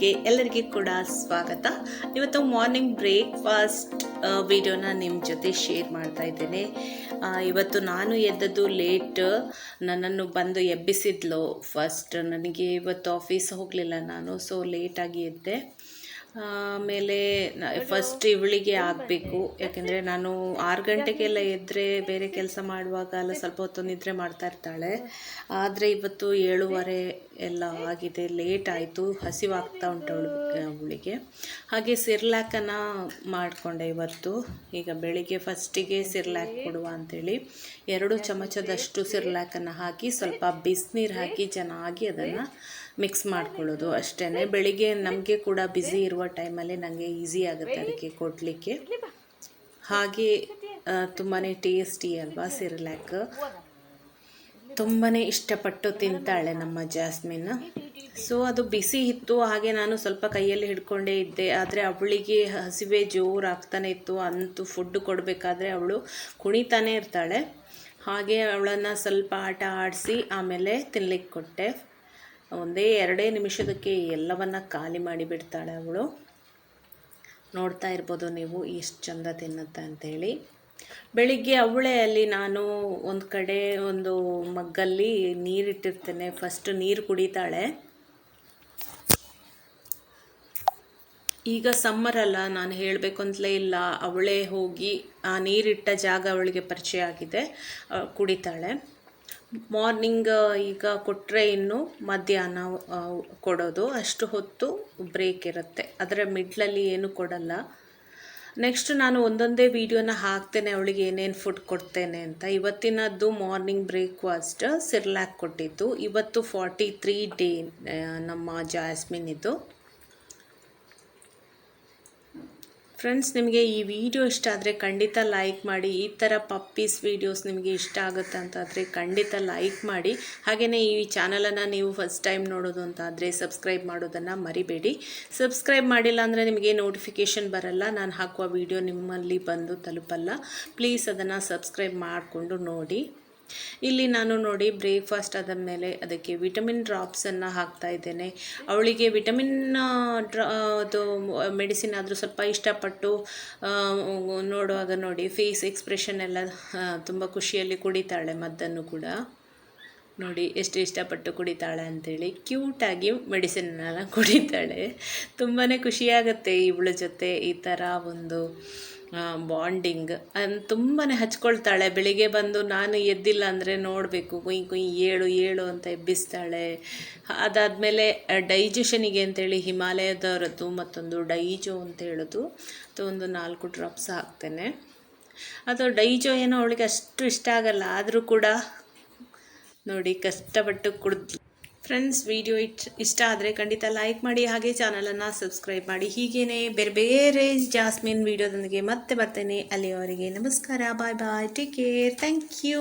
ವ್ಲಾಗ್ಸ್ಗೆ ಎಲ್ಲರಿಗೂ ಕೂಡ ಸ್ವಾಗತ. ಇವತ್ತು ಮಾರ್ನಿಂಗ್ ಬ್ರೇಕ್ಫಾಸ್ಟ್ ವಿಡಿಯೋನ ನಿಮ್ಮ ಜೊತೆ ಶೇರ್ ಮಾಡ್ತಾ ಇದ್ದೇನೆ. ಇವತ್ತು ನಾನು ಎದ್ದದ್ದು ಲೇಟ್ ನನ್ನನ್ನು ಬಂದು ಎಬ್ಬಿಸಿದ್ಲು. ಫಸ್ಟ್ ನನಗೆ ಇವತ್ತು ಆಫೀಸ್ ಹೋಗಲಿಲ್ಲ ನಾನು ಸೊ ಲೇಟಾಗಿ ಎದ್ದೆ. ಆಮೇಲೆ ಫಸ್ಟ್ ಇವಳಿಗೆ ಆಗಬೇಕು. ಯಾಕೆಂದರೆ ನಾನು ಆರು ಗಂಟೆಗೆಲ್ಲ ಎದ್ದರೆ ಬೇರೆ ಕೆಲಸ ಮಾಡುವಾಗ ಎಲ್ಲ ಸ್ವಲ್ಪ ಹೊತ್ತು ನಿದ್ರೆ ಮಾಡ್ತಾ ಇರ್ತಾಳೆ. ಆದರೆ ಇವತ್ತು ಏಳುವರೆ ಎಲ್ಲ ಆಗಿದೆ. ಲೇಟ್ ಆಯಿತು. ಹಸಿವಾಗ್ತಾ ಉಂಟು ಅವಳು ಅವಳಿಗೆ. ಹಾಗೆ ಸಿರ್ಲ್ಯಾಕನ್ನು ಮಾಡಿಕೊಂಡೆ ಇವತ್ತು. ಈಗ ಬೆಳಿಗ್ಗೆ ಫಸ್ಟಿಗೆ ಸಿರ್ಲ್ಯಾಕ್ ಕೊಡುವ ಅಂಥೇಳಿ ಎರಡು ಚಮಚದಷ್ಟು ಸಿರ್ಲ್ಯಾಕನ್ನು ಹಾಕಿ ಸ್ವಲ್ಪ ಬಿಸಿನೀರು ಹಾಕಿ ಚೆನ್ನಾಗಿ ಅದನ್ನು ಮಿಕ್ಸ್ ಮಾಡ್ಕೊಳ್ಳೋದು ಅಷ್ಟೇ ಬೆಳಿಗ್ಗೆ ನಮಗೆ ಕೂಡ ಬ್ಯುಸಿ ಇರುವ ಟೈಮಲ್ಲಿ ನನಗೆ ಈಸಿ ಆಗುತ್ತೆ ಅದಕ್ಕೆ ಕೊಡಲಿಕ್ಕೆ. ಹಾಗೆ ತುಂಬಾ ಟೇಸ್ಟಿ ಅಲ್ವಾ ಸಿರ್ಲ್ಯಾಕ್ ತುಂಬಾ ಇಷ್ಟಪಟ್ಟು ತಿಂತಾಳೆ ನಮ್ಮ ಜಾಸ್ಮಿನ್. ಸೊ ಅದು ಬಿಸಿ ಇತ್ತು ಹಾಗೆ ನಾನು ಸ್ವಲ್ಪ ಕೈಯಲ್ಲಿ ಹಿಡ್ಕೊಂಡೇ ಇದ್ದೆ. ಆದರೆ ಅವಳಿಗೆ ಹಸಿವೆ ಜೋರು ಆಗ್ತಾನೆ ಇತ್ತು ಅಂತೂ ಫುಡ್ ಕೊಡಬೇಕಾದ್ರೆ ಅವಳು ಕುಣಿತಾನೆ ಇರ್ತಾಳೆ. ಹಾಗೆ ಅವಳನ್ನು ಸ್ವಲ್ಪ ಆಟ ಆಡಿಸಿ ಆಮೇಲೆ ತಿನ್ಲಿಕ್ಕೆ ಕೊಟ್ಟೆ. ಒಂದೇ ಎರಡೇ ನಿಮಿಷದಕ್ಕೆ ಎಲ್ಲವನ್ನ ಖಾಲಿ ಮಾಡಿಬಿಡ್ತಾಳೆ ಅವಳು. ನೋಡ್ತಾ ಇರ್ಬೋದು ನೀವು ಎಷ್ಟು ಚಂದ ತಿನ್ನುತ್ತೆ ಅಂತೇಳಿ. ಬೆಳಿಗ್ಗೆ ಅವಳೇ ಅಲ್ಲಿ ನಾನು ಒಂದು ಕಡೆ ಒಂದು ಮಗ್ಗಲ್ಲಿ ನೀರಿಟ್ಟಿರ್ತೇನೆ. ಫಸ್ಟ್ ನೀರು ಕುಡಿತಾಳೆ. ಈಗ ಸಮ್ಮರ್ ಅಲ್ಲ, ನಾನು ಹೇಳಬೇಕು ಅಂತಲೇ ಇಲ್ಲ. ಅವಳೇ ಹೋಗಿ ಆ ನೀರಿಟ್ಟ ಜಾಗ ಅವಳಿಗೆ ಪರಿಚಯ ಆಗಿದೆ. ಕುಡಿತಾಳೆ. ಮಾರ್ನಿಂಗ್ ಈಗ ಕೊಟ್ಟರೆ ಇನ್ನು ಮಧ್ಯಾಹ್ನ ಕೊಡೋದು. ಅಷ್ಟು ಹೊತ್ತು ಬ್ರೇಕ್ ಇರುತ್ತೆ. ಅದರ ಮಿಡ್ಲಲ್ಲಿ ಏನು ಕೊಡಲ್ಲ. ನೆಕ್ಸ್ಟ್ ನಾನು ಒಂದೊಂದೇ ವೀಡಿಯೋನ ಹಾಕ್ತೇನೆ, ಅವಳಿಗೆ ಏನೇನು ಫುಡ್ ಕೊಡ್ತೇನೆ ಅಂತ. ಇವತ್ತಿನದ್ದು ಮಾರ್ನಿಂಗ್ ಬ್ರೇಕ್ಫಾಸ್ಟ್ ಸಿರ್ಲ್ಯಾಕ್ ಕೊಟ್ಟಿದ್ದು. ಇವತ್ತು ಫಾರ್ಟಿ ತ್ರೀ ಡೇ ನಮ್ಮ ಜಾಸ್ಮಿನ್ ಇದು. ಫ್ರೆಂಡ್ಸ್, ನಿಮಗೆ ಈ ವಿಡಿಯೋ ಇಷ್ಟ ಆದರೆ ಖಂಡಿತ ಲೈಕ್ ಮಾಡಿ. ಈ ಥರ ಪಪ್ಪೀಸ್ ವೀಡಿಯೋಸ್ ನಿಮಗೆ ಇಷ್ಟ ಆಗುತ್ತೆ ಅಂತಾದರೆ ಖಂಡಿತ ಲೈಕ್ ಮಾಡಿ. ಹಾಗೆಯೇ ಈ ಚಾನಲನ್ನು ನೀವು ಫಸ್ಟ್ ಟೈಮ್ ನೋಡೋದು ಅಂತಾದರೆ ಸಬ್ಸ್ಕ್ರೈಬ್ ಮಾಡೋದನ್ನು ಮರಿಬೇಡಿ. ಸಬ್ಸ್ಕ್ರೈಬ್ ಮಾಡಿಲ್ಲ ಅಂದರೆ ನಿಮಗೆ ನೋಟಿಫಿಕೇಷನ್ ಬರಲ್ಲ. ನಾನು ಹಾಕುವ ವಿಡಿಯೋ ನಿಮ್ಮಲ್ಲಿ ಬಂದು ತಲುಪಲ್ಲ. ಪ್ಲೀಸ್ ಅದನ್ನು ಸಬ್ಸ್ಕ್ರೈಬ್ ಮಾಡಿಕೊಂಡು ನೋಡಿ. ಇಲ್ಲಿ ನಾನು ನೋಡಿ ಬ್ರೇಕ್ಫಾಸ್ಟ್ ಆದ ಮೇಲೆ ಅದಕ್ಕೆ ವಿಟಮಿನ್ ಡ್ರಾಪ್ಸನ್ನು ಹಾಕ್ತಾ ಇದ್ದೇನೆ. ಅವಳಿಗೆ ವಿಟಮಿನ್ ಡ್ರಾ, ಅದು ಮೆಡಿಸಿನ್ ಆದರೂ ಸ್ವಲ್ಪ ಇಷ್ಟಪಟ್ಟು ನೋಡುವಾಗ ನೋಡಿ ಫೇಸ್ ಎಕ್ಸ್ಪ್ರೆಷನ್ ಎಲ್ಲ ತುಂಬ ಖುಷಿಯಲ್ಲಿ ಕುಡಿತಾಳೆ ಮದ್ದನ್ನು ಕೂಡ. ನೋಡಿ ಎಷ್ಟು ಇಷ್ಟಪಟ್ಟು ಕುಡಿತಾಳೆ ಅಂಥೇಳಿ ಕ್ಯೂಟಾಗಿ ಮೆಡಿಸಿನ್ನೆಲ್ಲ ಕುಡಿತಾಳೆ. ತುಂಬಾ ಖುಷಿಯಾಗತ್ತೆ ಇವಳ ಜೊತೆ ಈ ಥರ ಒಂದು ಬಾಂಡಿಂಗ್. ತುಂಬಾ ಹಚ್ಕೊಳ್ತಾಳೆ. ಬೆಳಿಗ್ಗೆ ಬಂದು ನಾನು ಎದ್ದಿಲ್ಲ ಅಂದರೆ ನೋಡಬೇಕು, ಕುಯ್ ಕುಯ್ ಏಳು ಏಳು ಅಂತ ಎಬ್ಬಿಸ್ತಾಳೆ. ಅದಾದಮೇಲೆ ಡೈಜೆಷನಿಗೆ ಅಂತೇಳಿ ಹಿಮಾಲಯದವರದ್ದು ಮತ್ತೊಂದು ಡೈಜೋ ಅಂತ ಹೇಳೋದು. ಅದು ಒಂದು ನಾಲ್ಕು ಡ್ರಾಪ್ಸ್ ಹಾಕ್ತೇನೆ. ಅದು ಡೈಜೋ ಏನೋ ಅವಳಿಗೆ ಅಷ್ಟು ಇಷ್ಟ ಆಗಲ್ಲ. ಆದರೂ ಕೂಡ ನೋಡಿ, ಕಷ್ಟಪಟ್ಟು ಕುಡ್ದು. ಫ್ರೆಂಡ್ಸ್ ವಿಡಿಯೋ ಇಟ್ ಇಷ್ಟ ಆದರೆ ಖಂಡಿತ ಲೈಕ್ ಮಾಡಿ, ಹಾಗೆ ಚಾನಲನ್ನು ಸಬ್ಸ್ಕ್ರೈಬ್ ಮಾಡಿ. ಹೀಗೇ ಬೇರೆ ಬೇರೆ ಜಾಸ್ಮಿನ್ ವಿಡಿಯೋದೊಂದಿಗೆ ಮತ್ತೆ ಬರ್ತೇನೆ. ಅಲ್ಲಿಯವರೆಗೆ ನಮಸ್ಕಾರ bye bye take care thank you